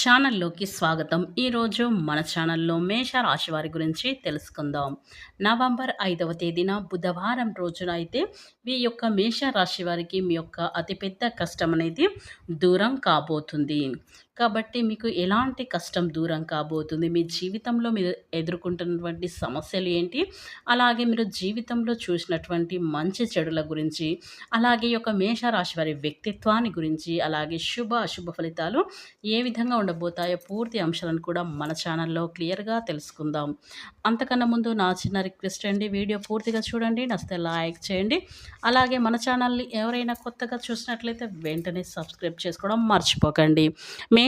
ఛానల్లోకి స్వాగతం. ఈరోజు మన ఛానల్లో మేష రాశి వారి గురించి తెలుసుకుందాం. నవంబర్ ఐదవ తేదీన బుధవారం రోజున అయితే మీ యొక్క మేష రాశి వారికి మీ యొక్క అతిపెద్ద కష్టం అనేది దూరం కాబోతుంది. కాబట్టి మీకు ఎలాంటి కష్టం దూరం కాబోతుంది? మీ జీవితంలో మీరు ఎదుర్కొంటున్నటువంటి సమస్యలు ఏంటి? అలాగే మీరు జీవితంలో చూసినటువంటి మంచి చెడుల గురించి అలాగే ఈ యొక్క మేషరాశి వారి వ్యక్తిత్వాన్ని గురించి అలాగే శుభ అశుభ ఫలితాలు ఏ విధంగా ఉండబోతాయో పూర్తి అంశాలను కూడా మన ఛానల్లో క్లియర్గా తెలుసుకుందాం. అంతకన్నా ముందు నా చిన్న రిక్వెస్ట్ అండి వీడియో పూర్తిగా చూడండి నచ్చితే లైక్ చేయండి. అలాగే మన ఛానల్ని ఎవరైనా కొత్తగా చూసినట్లయితే వెంటనే సబ్స్క్రైబ్ చేసుకోవడం మర్చిపోకండి.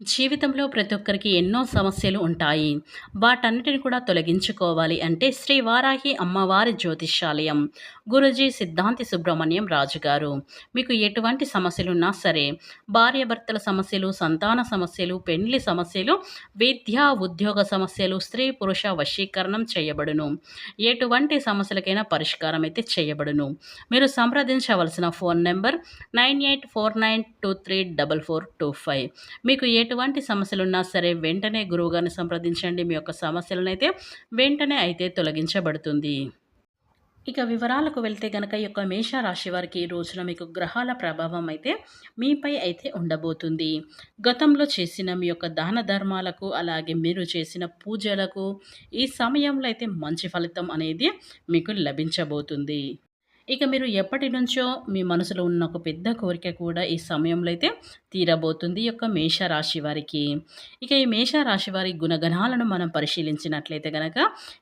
జీవితంలో ప్రతి ఒక్కరికి ఎన్నో సమస్యలు ఉంటాయి. వాటన్నిటిని కూడా తొలగించుకోవాలి అంటే శ్రీ వారాహి అమ్మవారి జ్యోతిష్యాలయం. గురుజీ సిద్ధాంతి సుబ్రహ్మణ్యం రాజు గారు. మీకు ఎటువంటి సమస్యలున్నా సరే భార్యాభర్తల సమస్యలు సంతాన సమస్యలు పెండ్లి సమస్యలు విద్యా ఉద్యోగ సమస్యలు స్త్రీ పురుష వశీకరణం చేయబడును. ఎటువంటి సమస్యలకైనా పరిష్కారం అయితే చేయబడును. మీరు సంప్రదించవలసిన phone number nine eight four nine two three double four two five. మీకు ఏ ఎటువంటి సమస్యలున్నా సరే వెంటనే గురువుగారిని సంప్రదించండి. మీ యొక్క సమస్యలనైతే వెంటనే అయితే తొలగించబడుతుంది. ఇక వివరాలకు వెళ్తే గనక ఈ యొక్క మేషరాశి వారికి ఈ రోజున మీకు గ్రహాల ప్రభావం అయితే మీపై అయితే ఉండబోతుంది. గతంలో చేసిన మీ యొక్క దాన ధర్మాలకు అలాగే మీరు చేసిన పూజలకు ఈ సమయంలో అయితే మంచి ఫలితం అనేది మీకు లభించబోతుంది. ఇక మీరు ఎప్పటి నుంచో మీ మనసులో ఉన్న ఒక పెద్ద కోరిక కూడా ఈ సమయంలో అయితే తీరబోతుంది ఈ యొక్క మేషరాశి వారికి. ఇక ఈ మేషరాశి వారి గుణగణాలను మనం పరిశీలించినట్లయితే కనుక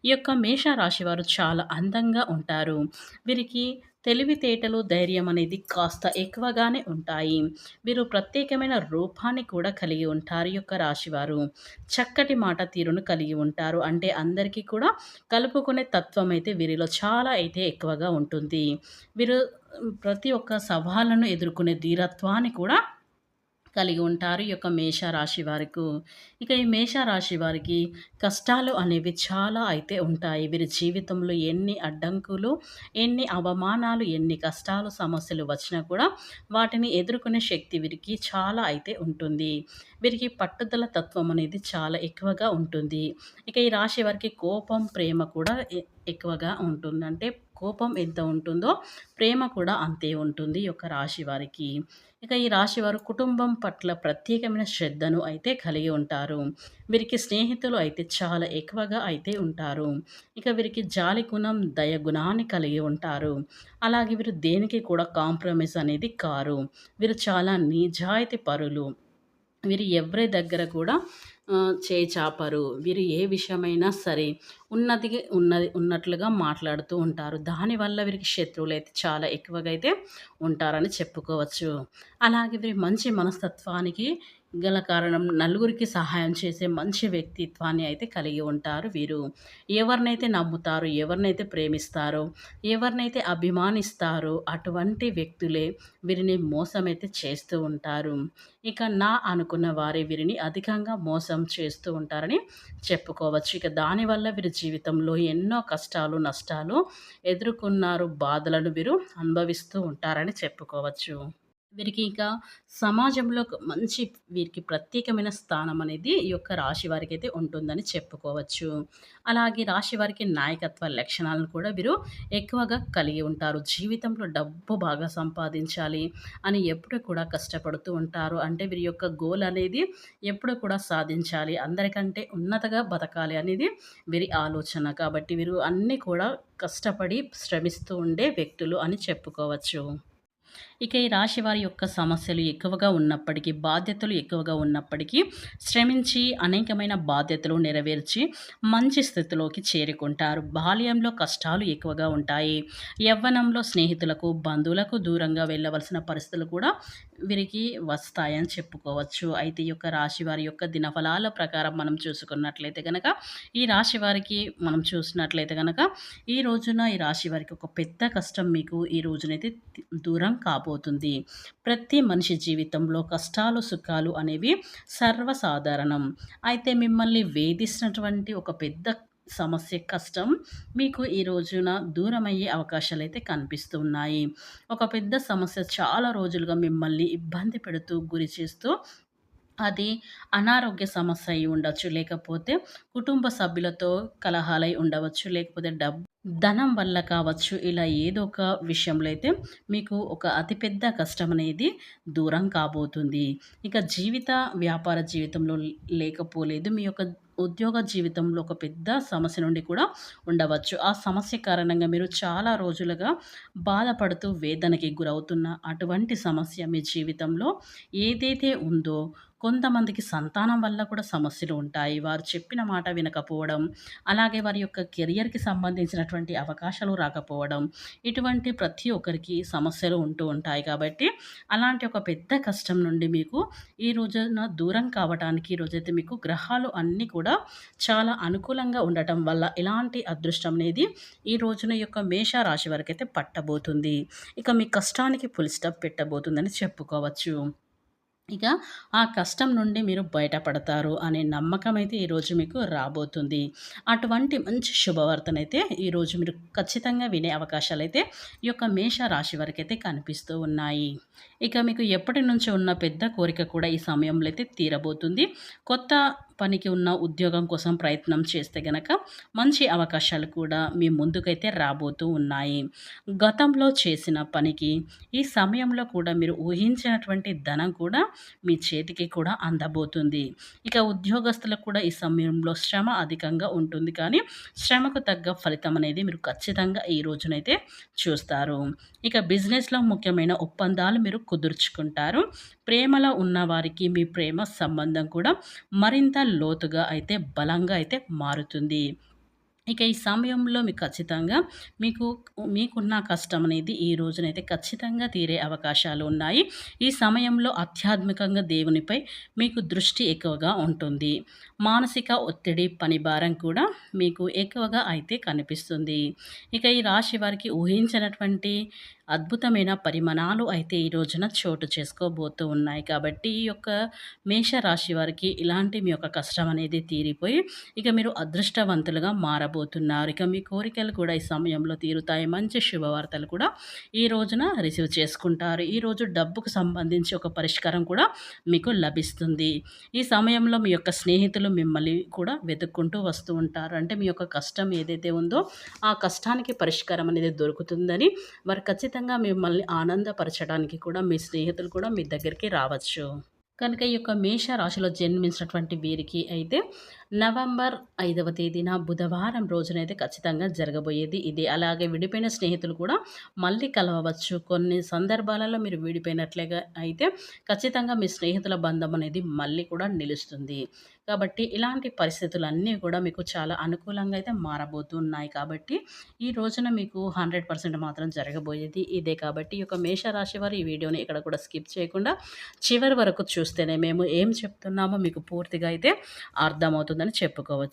ఈ యొక్క మేషరాశి వారు చాలా అందంగా ఉంటారు. వీరికి తెలివితేటలు ధైర్యం అనేది కాస్త ఎక్కువగానే ఉంటాయి. వీరు ప్రత్యేకమైన రూపాన్ని కూడా కలిగి ఉంటారు యొక్క రాశివారు. చక్కటి మాట తీరును కలిగి ఉంటారు. అంటే అందరికీ కూడా కలుపుకునే తత్వం అయితే వీరిలో చాలా అయితే ఎక్కువగా ఉంటుంది. వీరు ప్రతి ఒక్క సవాళ్ళను ఎదుర్కొనే ధీరత్వాన్ని కూడా కలిగి ఉంటారు ఈ యొక్క మేషరాశి వారికి. ఇక ఈ మేషరాశి వారికి కష్టాలు అనేవి చాలా అయితే ఉంటాయి. వీరి జీవితంలో ఎన్ని అడ్డంకులు ఎన్ని అవమానాలు ఎన్ని కష్టాలు సమస్యలు వచ్చినా కూడా వాటిని ఎదుర్కొనే శక్తి వీరికి చాలా అయితే ఉంటుంది. వీరికి పట్టుదల తత్వం అనేది చాలా ఎక్కువగా ఉంటుంది. ఇక ఈ రాశి వారికి కోపం ప్రేమ కూడా ఎక్కువగా ఉంటుంది. అంటే కోపం ఎంత ఉంటుందో ప్రేమ కూడా అంతే ఉంటుంది ఈ యొక్క రాశి వారికి. ఇక ఈ రాశి వారు కుటుంబం పట్ల ప్రత్యేకమైన శ్రద్ధను అయితే కలిగి ఉంటారు. వీరికి స్నేహితులు అయితే చాలా ఎక్కువగా అయితే ఉంటారు. ఇక వీరికి జాలి గుణం దయ గుణాన్ని కలిగి ఉంటారు. అలాగే వీరు దేనికి కూడా కాంప్రమైజ్ అనేది కారు. వీరు చాలా నిజాయితీ పరులు. వీరు ఎవరి దగ్గర కూడా చేచాపరు. చాపరు వీరు ఏ విషయమైనా సరే ఉన్నది ఉన్నది ఉన్నట్లుగా మాట్లాడుతూ ఉంటారు. దానివల్ల వీరికి శత్రువులు అయితే చాలా ఎక్కువగా అయితే ఉంటారని చెప్పుకోవచ్చు. అలాగే వీరి మంచి మనస్తత్వానికి గల కారణం నలుగురికి సహాయం చేసే మంచి వ్యక్తిత్వాన్ని అయితే కలిగి ఉంటారు వీరు. ఎవరినైతే నమ్ముతారో ఎవరినైతే ప్రేమిస్తారో ఎవరినైతే అభిమానిస్తారో అటువంటి వ్యక్తులే వీరిని మోసం అయితే చేస్తూ ఉంటారు. ఇక నా అనుకున్న వారే వీరిని అధికంగా మోసం చేస్తూ ఉంటారని చెప్పుకోవచ్చు. ఇక దానివల్ల వీరి జీవితంలో ఎన్నో కష్టాలు నష్టాలు ఎదుర్కొన్నారు బాధలను వీరు అనుభవిస్తూ ఉంటారని చెప్పుకోవచ్చు. వీరికి ఇంకా సమాజంలో మంచి వీరికి ప్రత్యేకమైన స్థానం అనేది ఈ యొక్క రాశి వారికి అయితే ఉంటుందని చెప్పుకోవచ్చు. అలాగే రాశి వారికి నాయకత్వ లక్షణాలను కూడా వీరు ఎక్కువగా కలిగి ఉంటారు. జీవితంలో డబ్బు బాగా సంపాదించాలి అని ఎప్పుడు కూడా కష్టపడుతూ ఉంటారు. అంటే వీరి యొక్క గోల్ అనేది ఎప్పుడు కూడా సాధించాలి. అందరికంటే ఉన్నతగా బతకాలి అనేది వీరి ఆలోచన. కాబట్టి వీరు అన్నీ కూడా కష్టపడి శ్రమిస్తూ ఉండే వ్యక్తులు అని చెప్పుకోవచ్చు. ఇక ఈ రాశి వారి యొక్క సమస్యలు ఎక్కువగా ఉన్నప్పటికీ బాధ్యతలు ఎక్కువగా ఉన్నప్పటికీ శ్రమించి అనేకమైన బాధ్యతలు నెరవేర్చి మంచి స్థితిలోకి చేరుకుంటారు. బాల్యంలో కష్టాలు ఎక్కువగా ఉంటాయి. యవ్వనంలో స్నేహితులకు బంధువులకు దూరంగా వెళ్ళవలసిన పరిస్థితులు కూడా వీరికి వస్తాయని చెప్పుకోవచ్చు. అయితే ఈ యొక్క రాశి వారి యొక్క దినఫలాల ప్రకారం మనం చూసుకున్నట్లయితే కనుక ఈ రాశి వారికి మనం చూసినట్లయితే కనుక ఈ రోజున ఈ రాశి వారికి ఒక పెద్ద కష్టం మీకు ఈ రోజునైతే దూరం కాబోతుంది. రాబోతుంది ప్రతి మనిషి జీవితంలో కష్టాలు సుఖాలు అనేవి సర్వసాధారణం. అయితే మిమ్మల్ని వేధిస్తున్నటువంటి ఒక పెద్ద సమస్య కష్టం మీకు ఈ రోజున దూరమయ్యే అవకాశాలు కనిపిస్తూ ఉన్నాయి ఒక పెద్ద సమస్య చాలా రోజులుగా మిమ్మల్ని ఇబ్బంది పెడుతూ గురి చేస్తూ అది అనారోగ్య సమస్య అయి ఉండొచ్చు. లేకపోతే కుటుంబ సభ్యులతో కలహాలై ఉండవచ్చు. లేకపోతే డబ్బు ధనం వల్ల కావచ్చు. ఇలా ఏదో ఒక విషయంలో అయితే మీకు ఒక అతిపెద్ద కష్టం అనేది దూరం కాబోతుంది. ఇక జీవిత వ్యాపార జీవితంలో లేకపోలేదు. మీ యొక్క ఉద్యోగ జీవితంలో ఒక పెద్ద సమస్య నుండి కూడా ఉండవచ్చు. ఆ సమస్య కారణంగా మీరు చాలా రోజులుగా బాధపడుతూ వేదనకి గురవుతున్న అటువంటి సమస్య మీ జీవితంలో ఏదైతే ఉందో కొంతమందికి సంతానం వల్ల కూడా సమస్యలు ఉంటాయి. వారు చెప్పిన మాట వినకపోవడం అలాగే వారి యొక్క కెరియర్కి సంబంధించినటువంటి అవకాశాలు రాకపోవడం ఇటువంటి ప్రతి ఒక్కరికి సమస్యలు ఉంటూ ఉంటాయి కాబట్టి అలాంటి ఒక పెద్ద కష్టం నుండి మీకు ఈ రోజున దూరం కావడానికి ఈరోజైతే మీకు గ్రహాలు అన్నీ కూడా చాలా అనుకూలంగా ఉండటం వల్ల ఎలాంటి అదృష్టం అనేది ఈ రోజున యొక్క మేష రాశి వరకు అయితే పట్టబోతుంది. ఇక మీ కష్టానికి ఫుల్ పెట్టబోతుందని చెప్పుకోవచ్చు. ఇక ఆ కష్టం నుండి మీరు బయటపడతారు అనే నమ్మకం అయితే ఈరోజు మీకు రాబోతుంది. అటువంటి మంచి శుభవార్తనైతే ఈరోజు మీరు ఖచ్చితంగా వినే అవకాశాలు అయితే ఈ యొక్క మేష రాశి వరకు అయితే కనిపిస్తూ ఉన్నాయి. ఇక మీకు ఎప్పటి నుంచి ఉన్న పెద్ద కోరిక కూడా ఈ సమయంలో అయితే తీరబోతుంది. కొత్త పనికి ఉన్న ఉద్యోగం కోసం ప్రయత్నం చేస్తే గనక మంచి అవకాశాలు కూడా మీ ముందుకైతే రాబోతూ ఉన్నాయి. గతంలో చేసిన పనికి ఈ సమయంలో కూడా మీరు ఊహించినటువంటి ధనం కూడా మీ చేతికి కూడా అందబోతుంది. ఇక ఉద్యోగస్తులకు కూడా ఈ సమయంలో శ్రమ అధికంగా ఉంటుంది. కానీ శ్రమకు తగ్గ ఫలితం అనేది మీరు ఖచ్చితంగా ఈ రోజునైతే చూస్తారు. ఇక బిజినెస్లో ముఖ్యమైన ఒప్పందాలు మీరు కుదుర్చుకుంటారు. ప్రేమలో ఉన్నవారికి మీ ప్రేమ సంబంధం కూడా మరింత లోతుగా అయితే బలంగా అయితే మారుతుంది. ఇక ఈ సమయంలో మీకు ఖచ్చితంగా మీకు మీకున్న కష్టం అనేది ఈ రోజునైతే ఖచ్చితంగా తీరే అవకాశాలు ఉన్నాయి. ఈ సమయంలో ఆధ్యాత్మికంగా దేవునిపై మీకు దృష్టి ఎక్కువగా ఉంటుంది. మానసిక ఒత్తిడి పని భారం కూడా మీకు ఎక్కువగా అయితే కనిపిస్తుంది. ఇక ఈ రాశి వారికి ఊహించినటువంటి అద్భుతమైన పరిమాణాలు అయితే ఈ రోజున చోటు చేసుకోబోతూ ఉన్నాయి. కాబట్టి ఈ యొక్క మేషరాశి వారికి ఇలాంటి మీ యొక్క కష్టం అనేది తీరిపోయి ఇక మీరు అదృష్టవంతులుగా మారబోతున్నారు. ఇక మీ కోరికలు కూడా ఈ సమయంలో తీరుతాయి. మంచి శుభవార్తలు కూడా ఈ రోజున రిసీవ్ చేసుకుంటారు. ఈరోజు డబ్బుకు సంబంధించి ఒక పరిష్కారం కూడా మీకు లభిస్తుంది. ఈ సమయంలో మీ యొక్క స్నేహితులు మిమ్మల్ని కూడా వెతుక్కుంటూ వస్తూ ఉంటారు. అంటే మీ యొక్క కష్టం ఏదైతే ఉందో ఆ కష్టానికి పరిష్కారం అనేది దొరుకుతుందని వారు ఖచ్చితంగా ఖచ్చితంగా మిమ్మల్ని ఆనందపరచడానికి కూడా మీ స్నేహితులు కూడా మీ దగ్గరికి రావచ్చు. కనుక ఈ యొక్క మేష రాశిలో జన్మించినటువంటి వీరికి అయితే నవంబర్ ఐదవ తేదీన బుధవారం రోజునైతే ఖచ్చితంగా జరగబోయేది ఇది. అలాగే విడిపోయిన స్నేహితులు కూడా మళ్ళీ కలవవచ్చు. కొన్ని సందర్భాలలో మీరు విడిపోయినట్లుగా అయితే ఖచ్చితంగా మీ స్నేహితుల బంధం అనేది మళ్ళీ కూడా నిలుస్తుంది. కాబట్టి ఇలాంటి పరిస్థితులన్నీ కూడా మీకు చాలా అనుకూలంగా అయితే మారబోతున్నాయి కాబట్టి ఈ రోజున మీకు హండ్రెడ్ పర్సెంట్ మాత్రం జరగబోయేది ఇదే కాబట్టి ఈ యొక్క మేషరాశి వారు ఈ వీడియోని ఇక్కడ కూడా స్కిప్ చేయకుండా చివరి వరకు చూస్తేనే మేము ఏం చెప్తున్నామో మీకు పూర్తిగా అయితే అర్థమవుతుందని చెప్పుకోవచ్చు.